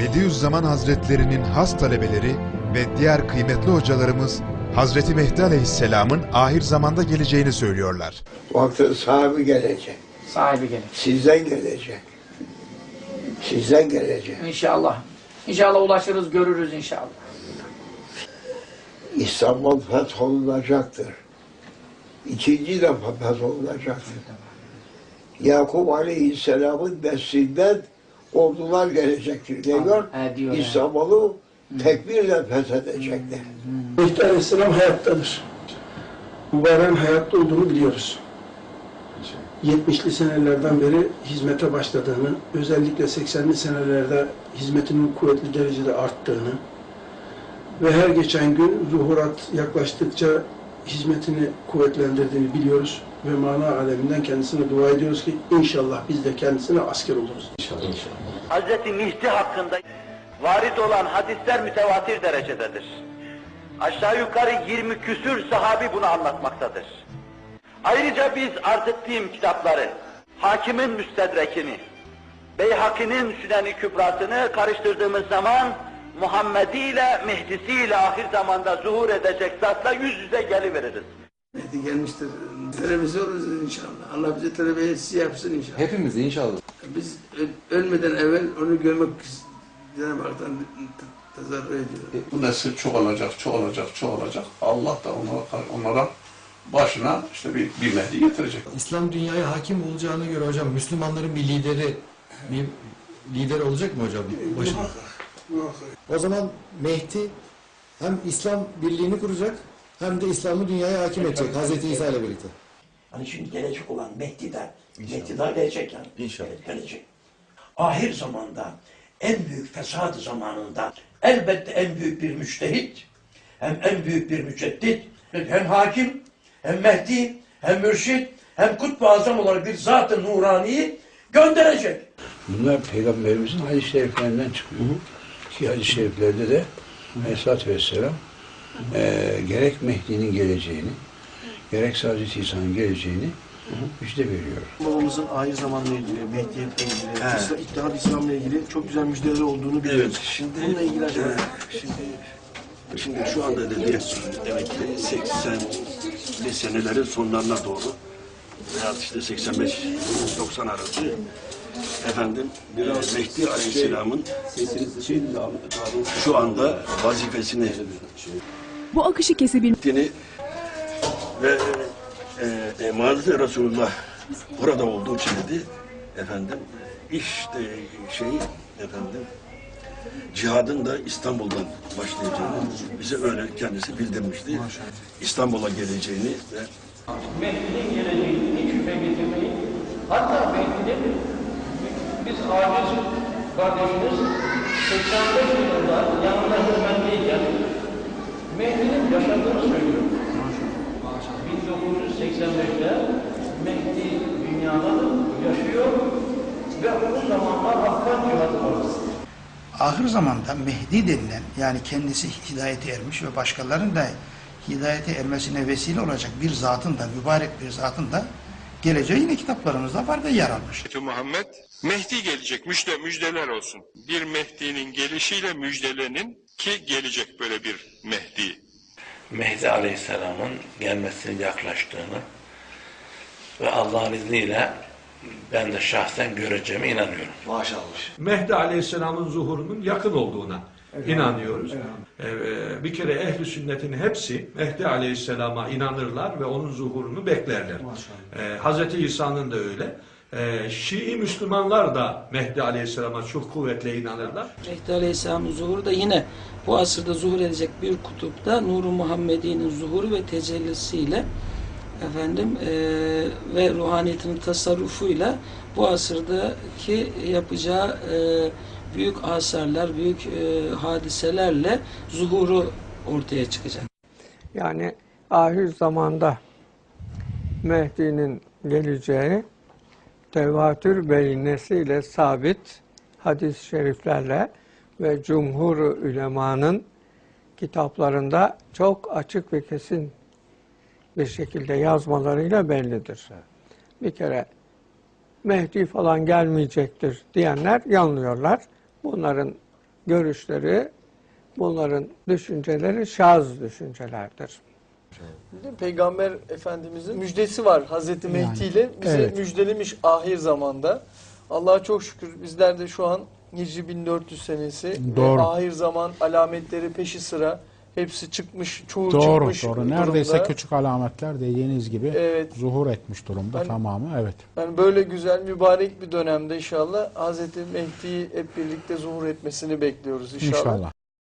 Bediüzzaman Hazretlerinin has talebeleri ve diğer kıymetli hocalarımız Hazreti Mehdi Aleyhisselam'ın ahir zamanda geleceğini söylüyorlar. Vakti sahibi gelecek. Sahibi gelir. Sizden gelecek. Sizden gelecek. İnşallah. İnşallah ulaşırız, görürüz inşallah. İstanbul fetholunacaktır. İkinci defa fetholunacaktır. Yakup Aleyhisselam'ın neslinden ordular gelecektir. Diyor yani. İstanbul'u tekbirle fethedecekler. Mehdi Aleyhisselam hayattadır. Mübarek hayatta olduğunu biliyoruz. 70'li senelerden beri hizmete başladığını, özellikle 80'li senelerde hizmetinin kuvvetli derecede arttığını ve her geçen gün zuhurat yaklaştıkça hizmetini kuvvetlendirdiğini biliyoruz ve mana aleminden kendisine dua ediyoruz ki inşallah biz de kendisine asker oluruz. Hazreti Mihdi hakkında varid olan hadisler mütevatir derecededir. Aşağı yukarı 20 küsür sahabi bunu anlatmaktadır. Ayrıca biz arz ettiğim kitapları, Hakimin Müstedrekini, Beyhaki'nin Sünen-i Kübrasını karıştırdığımız zaman Muhammedi ile Mehdisi ile ahir zamanda zuhur edecek zatla yüz yüze geliveririz. Mehdi gelmiştir. Talebesi oluruz inşallah. Allah bize talebesi yapsın inşallah. Hepimiz inşallah. Biz ölmeden evvel onu görmek Cenab-ı Hak'tan tezarru ediyoruz. Bu nesil çoğalacak, çoğalacak, çoğalacak. Allah da onlara, onlara başına işte bir, bir Mehdi getirecek. İslam dünyaya hakim olacağına göre hocam Müslümanların bir lideri bir lider olacak mı hocam? Başında? O zaman Mehdi hem İslam birliğini kuracak hem de İslam'ı dünyaya hakim edecek Hazreti İsa ile birlikte. Hani şimdi gelecek olan Mehdi de, Mehdi daha gelecek yani. İnşallah. Gelecek. Ahir zamanda, en büyük fesad zamanında elbette en büyük bir müçtehit, hem en büyük bir müceddit, hem hakim, hem Mehdi, hem mürşit, hem kutbu azam olarak bir zat-ı nuraniyi gönderecek. Bunlar Peygamberimizin hadis-i şeriflerinden çıkıyor. Ki hadis-i şeriflerde de Aleyhisselatü Vesselam eee gerek Mehdi'nin geleceğini, gerek Hazreti İsa'nın geleceğini müjde veriyor. Babamızın ahir zamanla ilgili, Mehdiyetle ilgili, İslam, İttihat İslam'la ilgili çok güzel müjdeleri olduğunu biliyoruz. şimdi Bununla ilgili acaba şimdi şimdi şu anda dedi demek ki 80'li senelerin sonlarına doğru veya işte 85-90 arası efendim e, Mehdi Aleyhisselam'ın şu anda vazifesini Bu akışı kesebilmek ve e, emanet Resulullah burada olduğu için dedi efendim işte şey efendim cihadın da İstanbul'dan başlayacağını bize öyle kendisi bildirmişti. İstanbul'a geleceğini ve Mehdi'nin geleceğini hiç şüphe getirmeyin. Hatta Mehdi'nin biz aciz kardeşiniz 85 yılında yanında ahir zamanda Mehdi denilen yani kendisi hidayete ermiş ve başkalarının da hidayete ermesine vesile olacak bir zatın da mübarek bir zatın da geleceği yine kitaplarımızda var ve yer almış. Muhammed Mehdi gelecek müjde müjdeler olsun. Bir Mehdi'nin gelişiyle müjdelenin ki gelecek böyle bir Mehdi. Mehdi Aleyhisselam'ın gelmesinin yaklaştığını ve Allah'ın izniyle ben de şahsen göreceğime inanıyorum. maşallah. Mehdi Aleyhisselam'ın zuhurunun yakın olduğuna inanıyoruz. Ee, bir kere ehli sünnetin hepsi Mehdi Aleyhisselam'a inanırlar ve onun zuhurunu beklerler. Ee, Hz. İsa'nın da öyle. Ee, Şii Müslümanlar da Mehdi Aleyhisselam'a çok kuvvetle inanırlar. Mehdi Aleyhisselam'ın zuhuru da yine bu asırda zuhur edecek bir kutupta Nur-u Muhammedi'nin zuhuru ve tecellisiyle efendim eee, ve ruhaniyetinin tasarrufuyla bu asırdaki yapacağı eee, büyük asarlar, büyük eee, hadiselerle zuhuru ortaya çıkacak. Yani ahir zamanda Mehdi'nin geleceği tevatür beyinesiyle sabit hadis-i şeriflerle ve cumhur ülemanın kitaplarında çok açık ve kesin bir şekilde yazmalarıyla bellidir. Bir kere Mehdi falan gelmeyecektir diyenler yanılıyorlar. Bunların görüşleri, bunların düşünceleri şaz düşüncelerdir. Peygamber Efendimizin müjdesi var Hazreti Mehdi ile. Bize evet. müjdelemiş ahir zamanda. Allah'a çok şükür bizler de şu an Hicri 1400 senesi ve Doğru. ahir zaman alametleri peşi sıra hepsi çıkmış, çoğu Doğru, çıkmış doğru. Neredeyse durumda. küçük alametler dediğiniz gibi Evet. zuhur etmiş durumda Ben- tamamı. Evet. Yani böyle güzel mübarek bir dönemde inşallah Hazreti Mehdi'yi hep birlikte zuhur etmesini bekliyoruz inşallah. İnşallah.